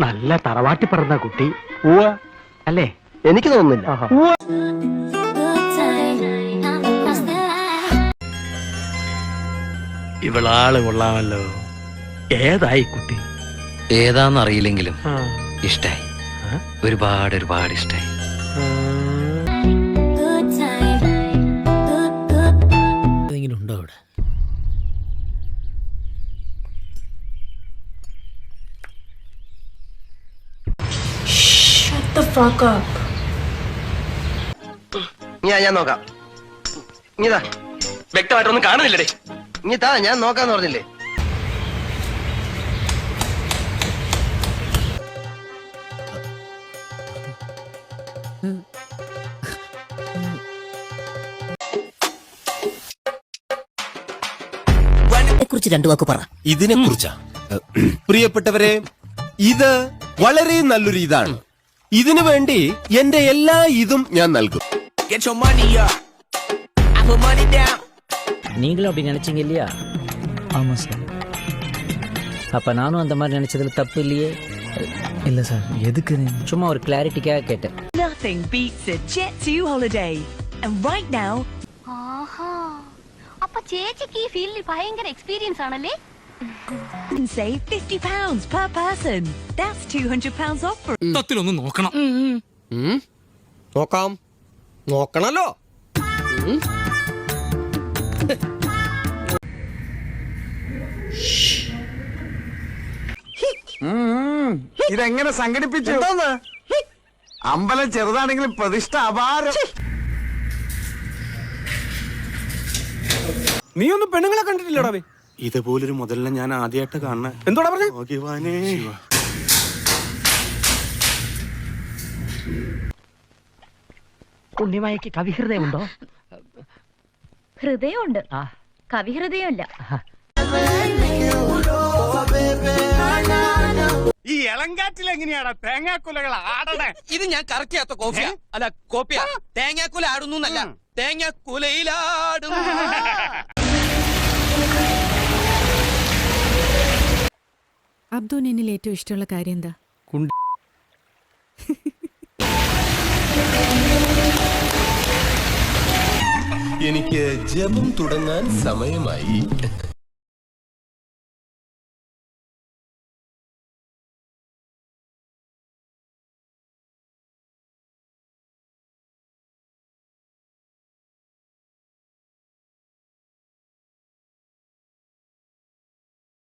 നല്ല തറവാട്ടി പറഞ്ഞ കുട്ടി. അല്ലേ? എനിക്ക് തോന്നുന്നില്ല. ഇവളാൾ കൊള്ളാമല്ലോ. ഏതായി കുട്ടി? ഏതാന്നറിയില്ലെങ്കിലും ഇഷ്ടായി. ഒരുപാട് ഒരുപാട് ഇഷ്ടായി. The fuck up. ഞാൻ ഞാൻ നോക്കാം. ഇതാ. വ്യക്തമായിട്ടൊന്നും കാണുന്നില്ലേ ഇതാ ഞാൻ നോക്കാന്ന് പറഞ്ഞില്ലേ? കുറിച്ച് രണ്ടു വാക്ക് പറ. ഇതിനെ കുറിച്ചാ പ്രിയപ്പെട്ടവരെ ഇത് വളരെ നല്ലൊരു ഇതാണ് ഇതിനു വേണ്ടി എന്റെ എല്ലാ ഇതും ഞാൻ നൽകും நீங்களும் அப்படி நினைச்சீங்க இல்லையா ஆமாம் சார் அப்போ நானும் அந்த மாதிரி நினைச்சதுல தப்பு இல்லையே இல்லை சார் எதுக்கு சும்மா ஒரு கிளாரிட்டிக்காக கேட்டேன் Nothing beats a Jet 2 holiday. And right now, ആഹാ അപ്പൊ ചേച്ചിക്ക് ഈ ഫീൽഡിൽ ഭയങ്കര എക്സ്പീരിയൻസ് ആണല്ലേ you save 50 pounds per person. That's 200 pounds off for ഉം? നോക്കാം. നോക്കണല്ലോ. ഇതെങ്ങനെ സംഘടിപ്പിച്ചു? അമ്പലം ചെറുതാണെങ്കിലും പ്രതിഷ്ഠ അപാരം. നീ ഒന്നും പെണ്ണുങ്ങളെ കണ്ടിട്ടില്ലടാ ഇതുപോലൊരു മുതലിനെ ഞാൻ ആദ്യമായിട്ട് കാണണേ എന്തോടാ പറഞ്ഞു? ഭഗവാനേ ഉണ്ണിമായക്ക് കവിഹൃദയമുണ്ടോ? ഹൃദയമുണ്ട്. ആ. കവിഹൃദയമല്ല. ഈ ഇളങ്കാറ്റിൽ എങ്ങനെയാടാ തേങ്ങാക്കുലകൾ ആടണേ? ഇത് ഞാൻ കറക്റ്റ് ചെയ്യാത്ത കോഫിയാ അല്ല കോപ്പിയാ. തേങ്ങാക്കുല ആടുന്നു എന്നല്ല. തേങ്ങാക്കുലയിലാടും അബ്ദുവിന് എന്നിൽ ഏറ്റവും ഇഷ്ടമുള്ള കാര്യം എന്താ? എനിക്ക് ജപം തുടങ്ങാൻ സമയമായി.